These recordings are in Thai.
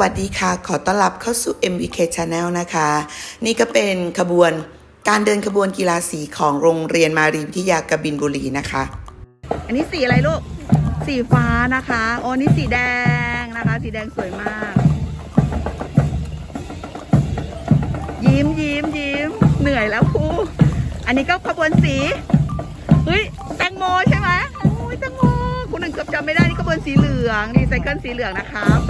วัสดีค่ะ ขอต้อนรับเข้าสู่ MVK Channel นะคะ นี่ก็เป็นขบวนการเดินขบวนกีฬาสีของโรงเรียนมารีวิทยากบินบุรีนะคะ อันนี้สีอะไรลูก สีฟ้านะคะโอ้นี่สีแดงนะคะ สีแดงสวยมาก ยิ้มยิ้มยิ้มเหนื่อยแล้วครูอันนี้ก็ขบวนสีเฮ้ยแตงโมใช่ไหมโอ้ยแตงโมคุณหนึ่งเกือบจำไม่ได้นี่ขบวนสีเหลืองรีไซเคิลสีเหลืองนะครับ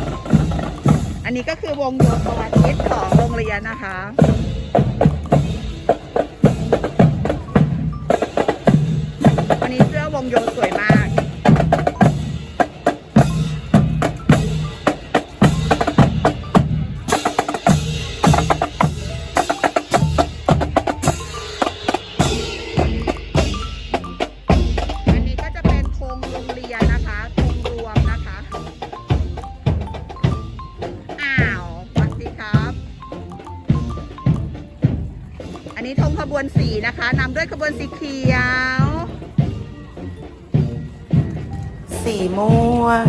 อันนี้ก็คือวงโยธวาทิตของโรงเรียนนะคะวันนี้เสื้อวงโยสวยมาก บวนสีนะคะนำด้วยขบวนสีเขียว สีม่วง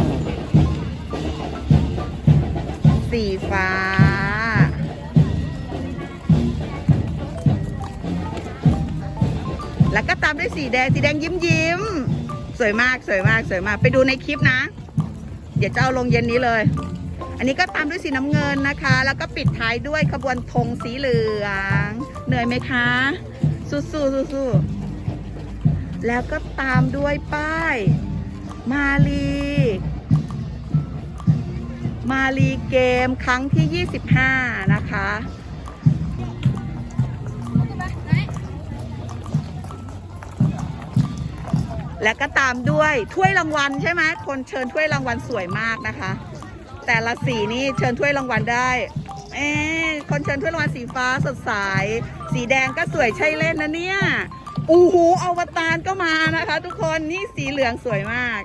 สีฟ้า แล้วก็ตามด้วยสีแดง สีแดงยิ้มยิ้ม สวยมาก สวยมาก สวยมาก ไปดูในคลิปนะ เดี๋ยวจะเอาลงเย็นนี้เลย อันนี้ก็ตามด้วยสีน้ำเงินนะคะ แล้วก็ปิดท้ายด้วยขบวนธงสีเหลือง เหนื่อยไหมคะ สู้ๆสู้ๆแล้วก็ตามด้วยป้าย มาลี มาลีเกมครั้งที่ 25 นะคะแล้วก็ตามด้วยถ้วยรางวัลใช่ไหมคนเชิญถ้วยรางวัลสวยมากนะคะ แต่ละสีนี่เชิญถ้วยรางวัลได้เอ๊ะคนเชิญถ้วยรางวัลสีฟ้าสดใสสีแดงก็สวยใช่เล่นนะเนี่ยอู้หูอวตารก็มานะคะ ทุกคนนี่สีเหลืองสวยมาก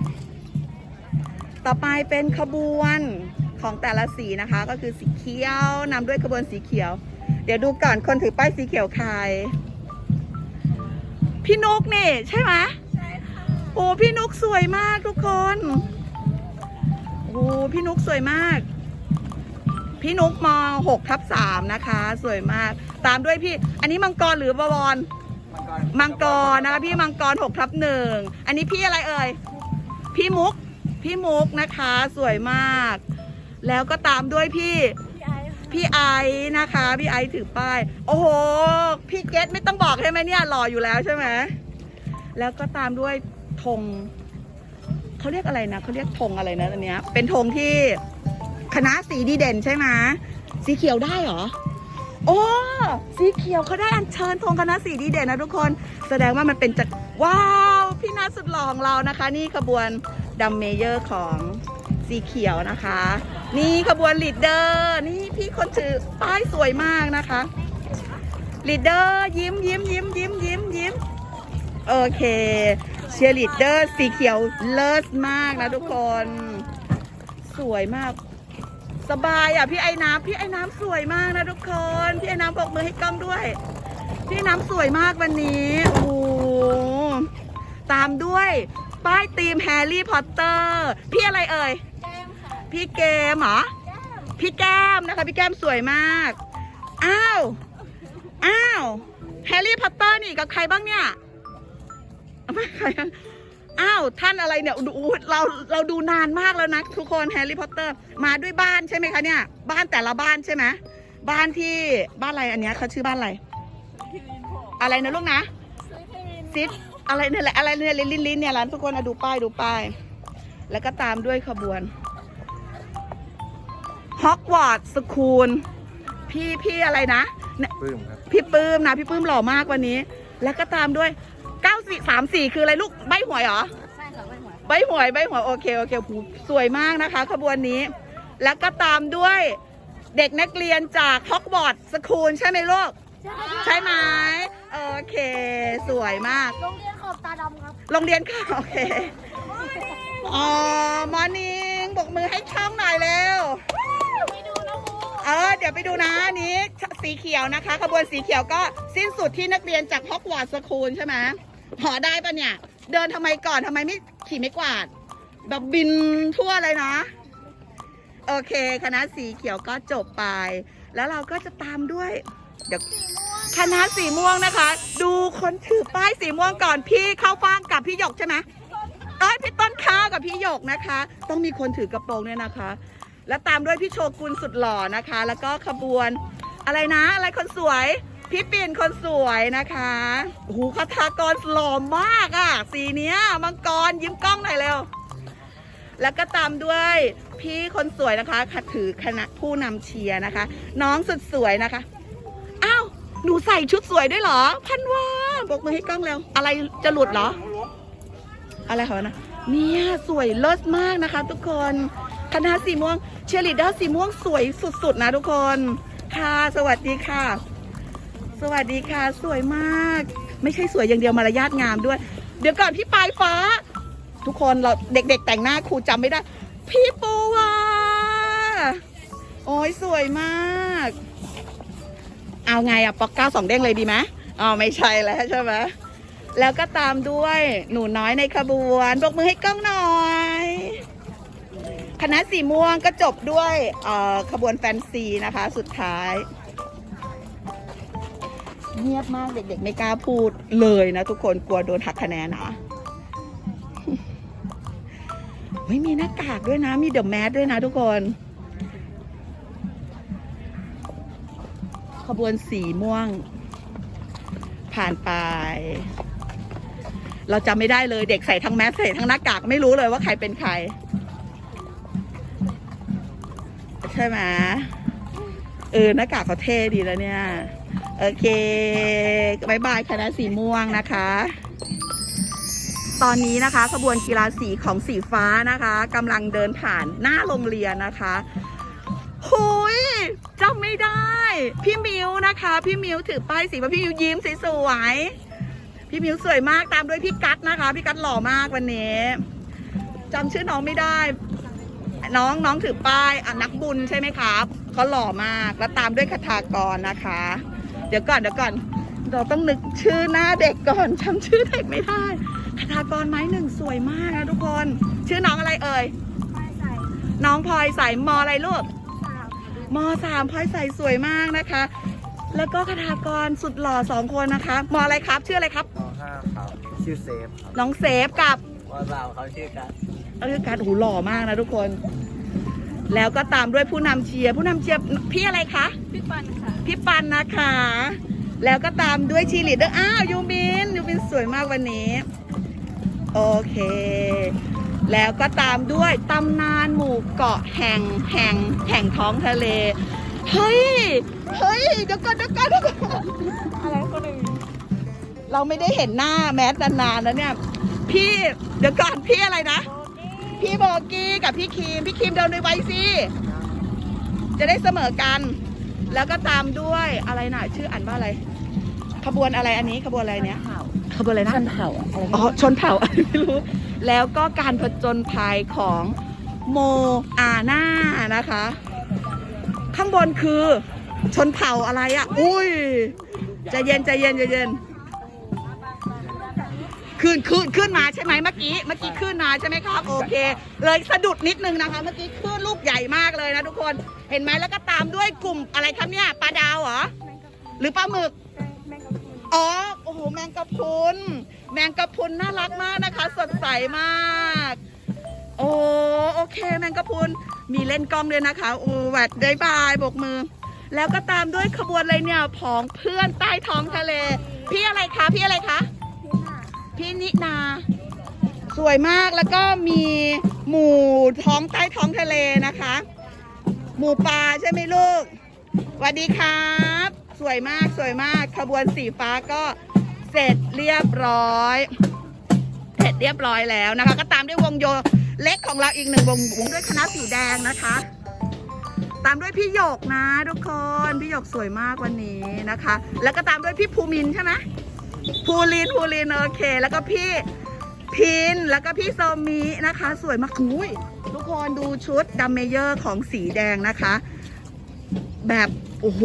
ต่อไปเป็นขบวนของแต่ละสีนะคะ ก็คือสีเขียวนำด้วยขบวนสีเขียว เดี๋ยวดูก่อนคนถือป้ายสีเขียวใครพี่นุกนี่ใช่ไหมใช่ค่ะโอ้พี่นุกสวยมากทุกคน โอ้พี่นุกสวยมาก พี่นุกม6ทับ3นะคะ สวยมาก ตามด้วยพี่ อันนี้มังกรหรือบวร มังกรนะคะพี่มังกร6ทับหนึ่ง อันนี้พี่อะไรเอ่ย พี่มุก พี่มุกนะคะ สวยมาก แล้วก็ตามด้วยพี่พี่ไอซ์นะคะ พี่ไอซ์ถือป้าย โอ้โห พี่เกตไม่ต้องบอกใช่ไหมเนี่ยหล่ออยู่แล้วใช่ไหม แล้วก็ตามด้วยธง เขาเรียกอะไรนะเขาเรียกธงอะไรนะอันเนี้ย เป็นธงที่คณะสีดีเด่นใช่ไหมสีเขียวได้เหรอโอ้สีเขียวเขาได้อัญเชิญธงคณะสีดีเด่นนะทุกคน แสดงว่ามันเป็นจักว้าวพี่นาสุดหล่อของเรานะคะ นี่ขบวนดัมเมเยอร์ของสีเขียวนะคะ นี่ขบวนลีดเดอร์นี่พี่คนถือป้ายสวยมากนะคะลีดเดอร์ยิ้มยิ้มยิ้มยิ้มยิ้มยิ้มโอเค เชียร์ลีดเดอร์สีเขียวเลิศมากนะทุกคน สวยมาก สบายอะพี่ไอ้น้ำพี่ไอ้น้ำสวยมากนะทุกคน พี่ไอ้น้ำปรบมือให้กล้องด้วย พี่ไอ้น้ำสวยมากวันนี้โอ้โหตามด้วยป้ายทีมแฮร์รี่พอตเตอร์พี่อะไรเอ่ยพี่เกมเหรอพี่แก้มนะคะพี่แก้มสวยมาก อ้าว อ้าว แฮร์รี่พอตเตอร์นี่กับใครบ้างเนี่ย ไม่ใครอะอ้าวท่านอะไรเนี่ยดูเราเราดูนานมากแล้วนะทุกคนแฮร์รี่พอตเตอร์มาด้วยบ้านใช่ไหมคะเนี่ย บ้านแต่ละบ้านใช่ไหมบ้านที่บ้านอะไรอันเนี้ยเขาชื่อบ้านอะไร อะไรนะลูกนะซิดอะไรเนี่ยแหละอะไรเนี่ยลินลินลินเนี่ยร้านทุกคนอะดูป้ายดูป้าย แล้วก็ตามด้วยขบวนฮอกวอตส์สคูลพี่พี่อะไรนะเนี่ยปลื้มครับพี่ปื้มนะพี่ปื้มหล่อมากวันนี้ แล้วก็ตามด้วย 9 4 3 4คืออะไรลูกใบหวยเหรอใช่ค่ะไม่หวยใบหวยใบหวยโอเคโอเคผูสวยมากนะคะ ขบวนนี้ แล้วก็ตามด้วยเด็กนักเรียนจากฮอกวอตส์สคูลใช่ไหมลูก ใช่ไหมโอเค สวยมาก โรงเรียนขอบตาดำครับ โรงเรียนค่ะโอเคอ๋อมอร์นิ่งบกมือให้ช่องหน่อยเร็วไปดูนะครูเออเดี๋ยวไปดูนะอันนี้สีเขียวนะคะ ขบวนสีเขียวก็สิ้นสุดที่นักเรียนจากฮอกวอตส์สคูลใช่ไหม หอได้ปะเนี่ย เดินทำไมก่อนทำไมไม่ขี่ไม่กวาด แบบบินทั่วเลยนะ โอเค คณะสีเขียวก็จบไป แล้วเราก็จะตามด้วย เดี๋ยวคณะสีม่วงนะคะ ดูคนถือป้ายสีม่วงก่อนพี่เข้าฟ้างกับพี่หยกใช่ไหมเอ้ยพี่ต้นข้าวกับพี่หยกนะคะ ต้องมีคนถือกระโปรงเนี่ยนะคะ แล้วตามด้วยพี่โชกุนสุดหล่อนะคะ แล้วก็ขบวนอะไรนะ อะไรคนสวย พี่ปิ่นคนสวยนะคะโอ้โหคาถากรหล่อมากอะ่ะ สีเนี้ยมังกรยิ้มกล้องหน่อยเร็ว แล้วก็ตามด้วยพี่คนสวยนะคะขัดถือคณะผู้นำเชียร์นะคะ น้องสุดสวยนะคะอ้าวหนูใส่ชุดสวยด้วยเหรอ พันวาบอกมือให้กล้องเร็ว อะไรจะหลุดเหรอ อะไรคะนะเนี่ยสวยเลิศมากนะคะ ทุกคนคณะสีม่วงเชียร์ลีดเดอร์สีม่วงสวยสุดๆนะทุกคน ค่ะ สวัสดีค่ะ สวัสดีค่ะ สวยมาก ไม่ใช่สวยอย่างเดียวมารยาทงามด้วย เดี๋ยวก่อนพี่ปลายฟ้า ทุกคนเราเด็ก ๆ แต่งหน้าครูจำไม่ได้ พี่ปูวาโอ้ยสวยมาก เอาไงอะปอกเก้าสองเด้งเลยดีไหมอ๋อไม่ใช่แล้วใช่ไหมแล้วก็ตามด้วยหนูน้อยในขบวนปรบมือให้กล้องหน่อยคณะสีม่วงก็จบด้วยขบวนแฟนซีนะคะ สุดท้าย เงียบมากเด็กๆ ไม่กล้าพูดเลยนะทุกคนกลัวโดนหักคะแนนนะไม่มีหน้ากากด้วยนะ มีเดอะแมสด้วยนะทุกคน ขบวนสีม่วง ผ่านไป เราจำไม่ได้เลยเด็กใส่ทั้งแมสใส่ทั้งหน้ากากไม่รู้เลยว่าใครเป็นใคร ใช่ไหมเออหน้ากากเขาเท่ดีแล้วเนี่ย โอเคบายบายคณะสีม่วงนะคะ ตอนนี้นะคะขบวนกีฬาสีของสีฟ้านะคะกำลังเดินผ่านหน้าโรงเรียนนะคะหุยจำไม่ได้ พี่มิวนะคะ พี่มิวถือป้ายสีมาพี่มิวยิ้มสวยๆพี่มิวสวยมากตามด้วยพี่กัดนะคะ พี่กัดหล่อมากวันนี้จำชื่อน้องไม่ได้ น้องน้องถือป้ายอนักบุญใช่ไหมครับเขาหล่อมากแล้วตามด้วยคาถากรนะคะ เดี๋ยวก่อนเดี๋ยวก่อน เราต้องนึกชื่อหน้าเด็กก่อนจำชื่อเด็กไม่ได้คาถากรไม้หนึ่งสวยมากนะทุกคน ชื่อน้องอะไรเอ่ยไม่ใส่น้องพลอยใสมออะไรลูกสามมสามพลอยใสสวยมากนะคะ แล้วก็คาถากรสุดหล่อสองคนนะคะมออะไรครับ ชื่ออะไรครับมห้าครับชื่อเซฟครับน้องเซฟกับมสามเขาชื่อกันเออการหูหล่อมากนะทุกคน แล้วก็ตามด้วยผู้นำเชียร์ผู้นำเชียร์พี่อะไรคะ พี่ปันค่ะ พี่ปันนะคะ แล้วก็ตามด้วยชีลีดเดอร์อ้าวยูบินยูบินสวยมากวันนี้ โอเค แล้วก็ตามด้วยตำนานหมู่เกาะแห่งแห่งแห่งท้องทะเล เฮ้ย เฮ้ยเดี๋ยวก่อนเดี๋ยวก่อนเดี๋ยวก่อนอะไรคนอื่นเราไม่ได้เห็นหน้าแมสนานๆแล้วเนี่ย พี่เดี๋ยวก่อนพี่อะไรนะ พี่โบกี้กับพี่คีม พี่คีมเดินไว้สิ จะได้เสมอกัน แล้วก็ตามด้วยอะไรน่ะ ชื่ออ่านว่าอะไร ขบวนอะไรอันนี้ขบวนอะไรเนี้ยขบวนอะไรนะชนเผ่าอะไรอ๋อชนเผ่าอะไรไม่รู้ แล้วก็การผจญภัยของโมอาน่านะคะ ข้างบนคือชนเผ่าอะไรอะ อุ้ยใจเย็นใจเย็นใจเย็น ขึ้นขึ้นขึ้นมาใช่ไหมเมื่อกี้ เมื่อกี้ขึ้นมาใช่ไหมครับโอเค เลยสะดุดนิดนึงนะคะ เมื่อกี้ขึ้นลูกใหญ่มากเลยนะทุกคนเห็นไหมแล้วก็ตามด้วยกลุ่มอะไรครับเนี่ยปลาดาวเหรอหรือปลาหมึกแมงกะพรุนอ๋อโอ้โหแมงกะพรุนแมงกะพรุนน่ารักมากนะคะ สดใสมากโอ้โอเคแมงกะพรุนมีเล่นกล้องด้วยนะคะโอ้แหวดได้บายบกมือ แล้วก็ตามด้วยขบวนอะไรเนี่ยผองเพื่อนใต้ท้องทะเล พี่อะไรคะพี่อะไรคะ พี่นินา สวยมากแล้วก็มีหมู่ท้องใต้ท้องทะเลนะคะ หมู่ปลาใช่ไหมลูกสวัสดีครับ สวยมากสวยมากขบวนสีฟ้าก็เสร็จเรียบร้อยเสร็จเรียบร้อยแล้วนะคะ ก็ตามด้วยวงโยเล็กของเราอีกหนึ่งวงวงด้วยคณะสีแดงนะคะ ตามด้วยพี่หยกนะทุกคนพี่หยกสวยมากวันนี้นะคะ แล้วก็ตามด้วยพี่ภูมินใช่ไหม ภูรินภูรินโอเค แล้วก็พี่พินแล้วก็พี่โซมินะคะ สวยมากอุ้ยทุกคนดูชุดดัมเมเยอร์ของสีแดงนะคะ แบบ โอ้โห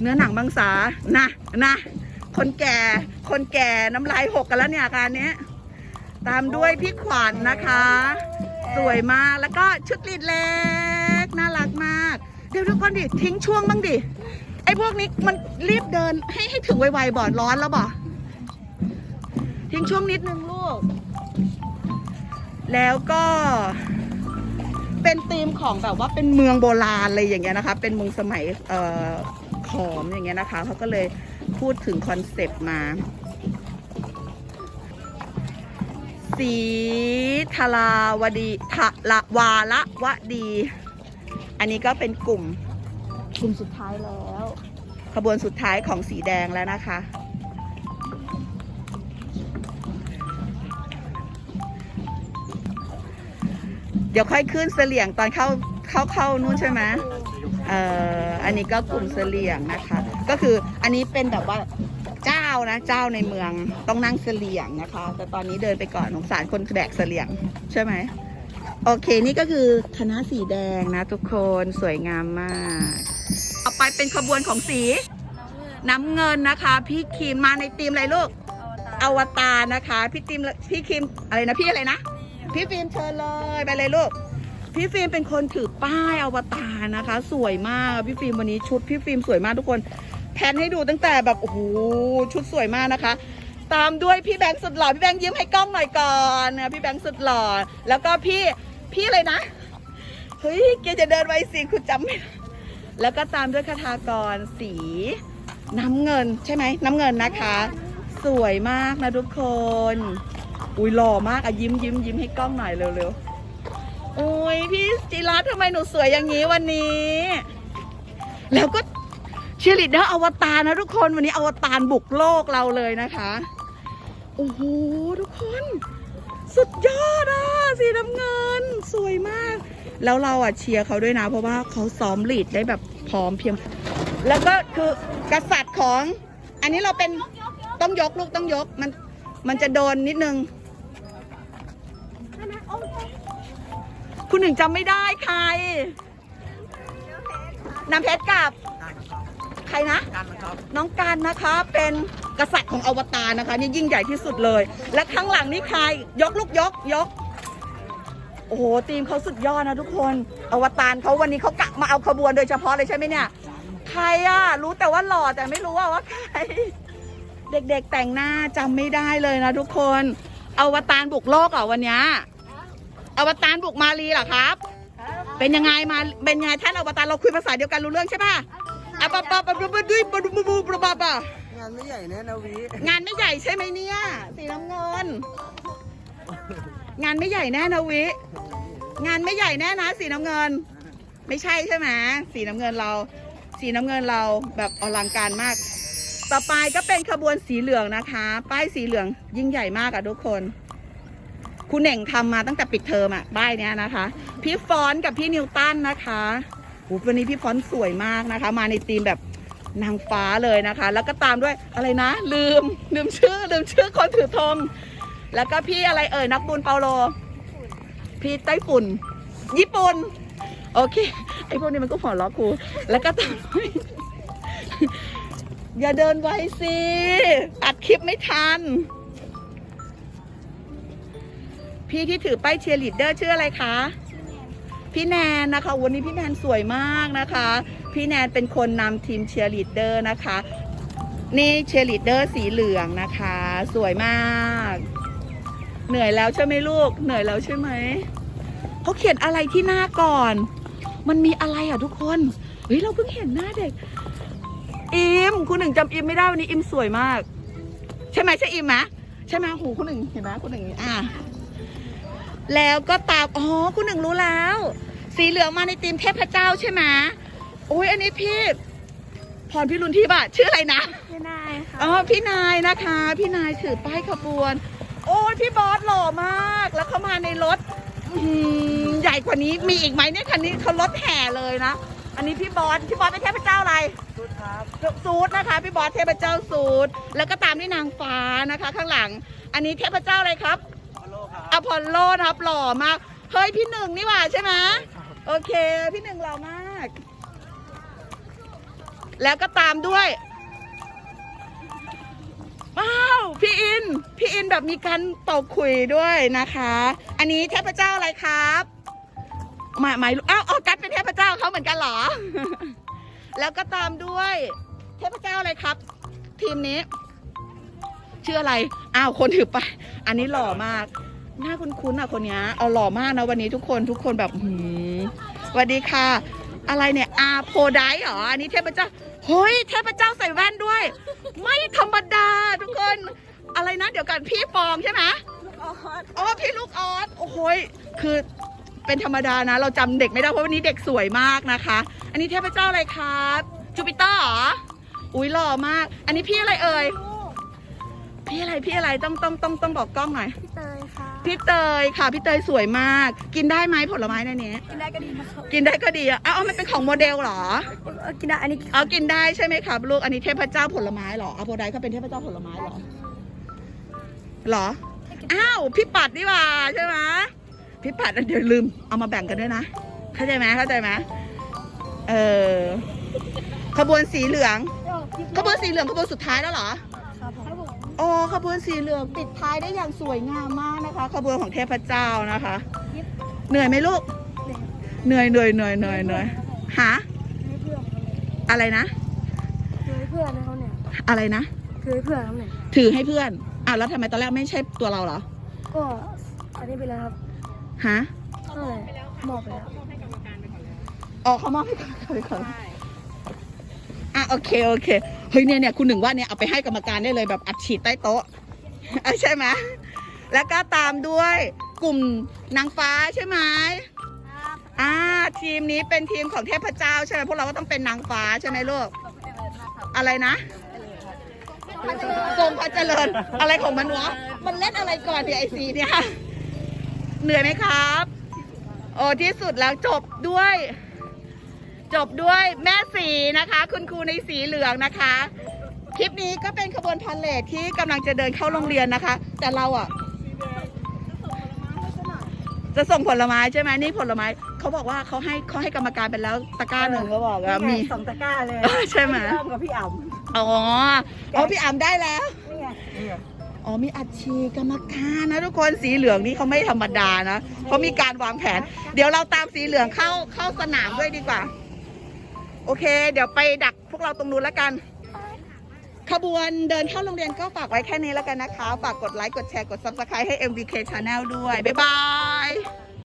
เนื้อหนังบางสานะนะคนแก่ คนแก่น้ำลายหกกันแล้วเนี่ยการนี้ ตามด้วยพี่ขวัญนะคะ สวยมาก แล้วก็ชุดลีดเล็ก น่ารักมาก เดี๋ยวทุกคนดิ ทิ้งช่วงบ้างดิไอ้พวกนี้มันรีบเดินให้ให้ถึงไวๆบ่อนร้อนแล้วบ่ทิ้งช่วงนิดนึงลูก แล้วก็ เป็นธีมของแบบว่าเป็นเมืองโบราณอะไรอย่างเงี้ยนะคะ เป็นเมืองสมัยเอ่อขอมอย่างเงี้ยนะคะเขาก็เลยพูดถึงคอนเซปต์มา สีทลาวดีทละวาละวดี อันนี้ก็เป็นกลุ่ม กลุ่มสุดท้ายแล้ว ขบวนสุดท้ายของสีแดงแล้วนะคะ เดี๋ยวค่อยขึ้นเสลี่ยงตอนเข้าเข้าเข้านู่นใช่ไหมเอ่ออันนี้ก็กลุ่มเสลี่ยงนะคะ ก็คืออันนี้เป็นแบบว่าเจ้านะเจ้าในเมืองต้องนั่งเสลี่ยงนะคะ แต่ตอนนี้เดินไปก่อนสงสารคนแบกเสลี่ยงใช่ไหม โอเคนี่ก็คือคณะสีแดงนะทุกคนสวยงามมาก ต่อไปเป็นขบวนของสี น้ำเงินน้ำเงินนะคะ พี่คิมมาในทีมอะไรลูก อวตารอวตารนะคะ พี่ติมพี่คิมอะไรนะพี่อะไรนะ พี่ฟิล์มเชิญเลยไปเลยลูก พี่ฟิล์มเป็นคนถือป้ายอวตารนะคะ สวยมากพี่ฟิล์มวันนี้ชุดพี่ฟิล์มสวยมากทุกคนแพนให้ดูตั้งแต่แบบโอ้โหชุดสวยมากนะคะตามด้วยพี่แบงค์สุดหล่อพี่แบงค์ยิ้มให้กล้องหน่อยก่อนนะพี่แบงค์สุดหล่อแล้วก็พี่ พี่อะไรนะ เฮ้ยเกจะเดินไวสิคุณจำไม่ได้แล้วก็ตามด้วยคาถากรสีน้ำเงินใช่ไหมน้ำเงินนะคะ สวยมากนะทุกคน อุ้ยหล่อมากอะยิ้มยิ้มยิ้มให้กล้องหน่อยเร็วๆโอ้ยพี่จิรัตทำไมหนูสวยอย่างนี้วันนี้ แล้วก็เชียร์ลีดเดอร์อวตารนะทุกคนวันนี้อวตารบุกโลกเราเลยนะคะโอ้โหทุกคน สุดยอดอะ สีน้ำเงิน สวยมาก แล้วเราอะเชียร์เขาด้วยนะ เพราะว่าเขาซ้อมลีดได้แบบพร้อมเพรียง แล้วก็คือกษัตริย์ของ อันนี้เราเป็นต้องยกลูกต้องยกมันมันจะโดนนิดนึง คุณหนึ่งจำไม่ได้ใครน้ำเพชรกับ ใครนะกันนะครับน้องการนะคะ เป็นกษัตริย์ของอวตารนะคะ นี่ยิ่งใหญ่ที่สุดเลย และข้างหลังนี่ใคร ยกลูกยกยกโอ้โหทีมเขาสุดยอดนะทุกคน อวตารเขาวันนี้เขากะมาเอาขบวนโดยเฉพาะเลยใช่ไหมเนี่ย ใครอะ รู้แต่ว่าหล่อแต่ไม่รู้ว่าว่าใคร เด็กๆแต่งหน้าจำไม่ได้เลยนะทุกคน อวตารบุกโลกเหรอวันนี้อวตารบุกมาลีเหรอครับ เป็นยังไงมาเป็นยังไงท่านอวตารเราคุยภาษาเดียวกันรู้เรื่องใช่ปะอะปะปะปะปะปะดุยปะดุปะปะปะปะงานไม่ใหญ่แน่นะวิงานไม่ใหญ่ใช่ไหมเนี่ยสีน้ำเงินงานไม่ใหญ่แน่นะวิ งานไม่ใหญ่แน่นะ สีน้ำเงิน ไม่ใช่ใช่ไหมสีน้ำเงินเรา สีน้ำเงินเราแบบอลังการมาก ต่อไปก็เป็นขบวนสีเหลืองนะคะ ป้ายสีเหลืองยิ่งใหญ่มากอะทุกคนคุณเหน่งทำมาตั้งแต่ปิดเทอมอะป้ายเนี้ยนะคะ พี่ฟอนกับพี่นิวตันนะคะโหวันนี้พี่ฟอนสวยมากนะคะ มาในธีมแบบนางฟ้าเลยนะคะ แล้วก็ตามด้วยอะไรนะ ลืมลืมชื่อลืมชื่อคนถือธงแล้วก็พี่อะไรเอ่ยนักบุญเปาโล พี่ไต้ฝุ่น ญี่ปุ่น โอเค ไอพวกนี้มันก็หัวล้อครูแล้วก็ตามด้วยอย่าเดินไวสิอัดคลิปไม่ทัน พี่ที่ถือป้ายเชียร์ลีดเดอร์ชื่ออะไรคะ พี่แนนนะคะ วันนี้พี่แนนสวยมากนะคะ พี่แนนเป็นคนนำทีมเชียร์ลีดเดอร์นะคะ นี่เชียร์ลีดเดอร์สีเหลืองนะคะ สวยมาก เหนื่อยแล้วใช่ไหมลูก เหนื่อยแล้วใช่ไหม เขาเขียนอะไรที่หน้าก่อน มันมีอะไรอะทุกคน เฮ้ยเราเพิ่งเห็นหน้าเด็ก อิมคุณหนึ่งจำอิมไม่ได้วันนี้อิมสวยมาก ใช่ไหมใช่อิมไหมใช่ไหมหูคุณหนึ่งเห็นไหมคุณหนึ่งอะแล้วก็ตามอ๋อคุณหนึ่งรู้แล้ว สีเหลืองมาในทีมเทพเจ้าใช่ไหมโอ้ยอันนี้พี่พรพิรุณที่บะชื่ออะไรนะพี่นายค่ะอ๋อพี่นายนะคะ พี่นายถือป้ายขบวน โอ้ยพี่บอสหล่อมาก แล้วเขามาในรถอื้อหือใหญ่กว่านี้มีอีกไหมเนี่ยคันนี้เขารถแห่เลยนะ อันนี้พี่บอสพี่บอสเป็นเทพเจ้าอะไรสุดครับสูตรนะคะ พี่บอสเทพเจ้าสูตรแล้วก็ตามด้วยนางฟ้านะคะ ข้างหลัง อันนี้เทพเจ้าอะไรครับ ฮัลโหลครับ อพอลโลนะครับหล่อมาก เฮ้ยพี่หนึ่งนี่หว่าใช่ไหมโอเค พี่หนึ่งหล่อมาก แล้วก็ตามด้วย ว้าวพี่อิน พี่อินแบบมีการเป่าขลุยด้วยนะคะ อันนี้เทพเจ้าอะไรครับหมายหมายอ้าวออกัสเป็นเทพเจ้าเขาเหมือนกันเหรอ แล้วก็ตามด้วย เทพเจ้าอะไรครับ ทีมนี้ ชื่ออะไรอ้าวคนถือไป อันนี้หล่อมากหน้าคุ้นๆอะคนนี้เอาหล่อมากนะวันนี้ทุกคนทุกคนแบบหืมสวัสดีค่ะ อะไรเนี่ยอาโพไดเหรออันนี้เทพเจ้า เฮ้ยเทพเจ้าใส่แว่นด้วย ไม่ธรรมดาทุกคน อะไรนะ เดี๋ยวกันพี่ปองใช่ไหมอ๋อพี่ลูกออสโอ้โหยคือเป็นธรรมดานะ เราจำเด็กไม่ได้เพราะวันนี้เด็กสวยมากนะคะ อันนี้เทพเจ้าอะไรครับจูปิเตอร์เหรออุ้ยหล่อมาก อันนี้พี่อะไรเอ่ยพี่อะไรพี่อะไรต้องต้องต้องต้องบอกกล้องหน่อยพี่เตยค่ะ พี่เตยค่ะพี่เตยสวยมาก กินได้ไหมผลไม้ในนี้ กินได้ก็ดีนะครับกินได้ก็ดีอะเอ้าเอามันเป็นของโมเดลเหรอ เออกินได้อันนี้เอากินได้ใช่ไหมครับลูกอันนี้เทพเจ้าผลไม้เหรออะโพไดเขาเป็นเทพเจ้าผลไม้เหรอเหรออ้าวพี่ปัดนี่หว่าใช่ไหมพี่ปัดเดี๋ยวลืมเอามาแบ่งกันด้วยนะเข้าใจไหมเข้าใจไหมเออขบวนสีเหลือง ขบวนสีเหลืองขบวนสุดท้ายแล้วเหรอ ครับผมอ๋อขบวนสีเหลืองปิดท้ายได้อย่างสวยงามมากนะคะ ขบวนของเทพเจ้านะคะ เหนื่อยไหมลูก เหนื่อยเหนื่อยเหนื่อยเหนื่อยเหนื่อยหาให้เพื่อนอะไรนะคือให้เพื่อนนะเขาเนี่ยอะไรนะคือให้เพื่อนเขาเนี่ยถือให้เพื่อนอะแล้วทำไมตอนแรกไม่ใช่ตัวเราเหรอ ก็อันนี้ไปแล้วครับฮะเท่าไหร่มอบไปแล้วอ๋อเขามอบให้เขาไปก่อนอะโอเคโอเค เฮ้ยเนี่ยเนี่ยคุณหนึ่งว่าเนี่ยเอาไปให้กรรมการได้เลยแบบอัดฉีดใต้โต๊ะอะใช่ไหมแล้วก็ตามด้วยกลุ่มนางฟ้าใช่ไหมอ่าทีมนี้เป็นทีมของเทพเจ้าใช่ไหมพวกเราก็ต้องเป็นนางฟ้าใช่ไหมลูกอะไรนะทรงพระเจริญอะไรของมันวะมันเล่นอะไรก่อนเนี่ยไอซีเนี่ยเหนื่อยไหมครับ โอ้ที่สุดแล้วจบด้วย จบด้วยแม่สีนะคะ คุณครูในสีเหลืองนะคะ คลิปนี้ก็เป็นขบวนพาเลทที่กำลังจะเดินเข้าโรงเรียนนะคะ แต่เราอะ จะส่งผลไม้ใช่ไหมนี่ผลไม้เขาบอกว่าเขาให้เขาให้กรรมการไปแล้วตะกร้าหนึ่งเขาบอกว่ามี สองตะกร้าเลยใช่ไหม พี่อ้อมกับพี่อ่ำอ๋ออ๋อพี่อ่ำได้แล้ว นี่ไงนี่ไงอ๋อมีอัดฉีดกรรมการนะทุกคนสีเหลืองนี่เขาไม่ธรรมดานะเขามีการวางแผน เดี๋ยวเราตามสีเหลืองเข้าเข้าสนามด้วยดีกว่า โอเค เดี๋ยวไปดักพวกเราตรงนู้นแล้วกัน ขบวนเดินเข้าโรงเรียนก็ฝากไว้แค่นี้แล้วกันนะคะ ฝากกดไลค์ กดแชร์ กด subscribe ให้ MVK Channel ด้วย บ๊ายบาย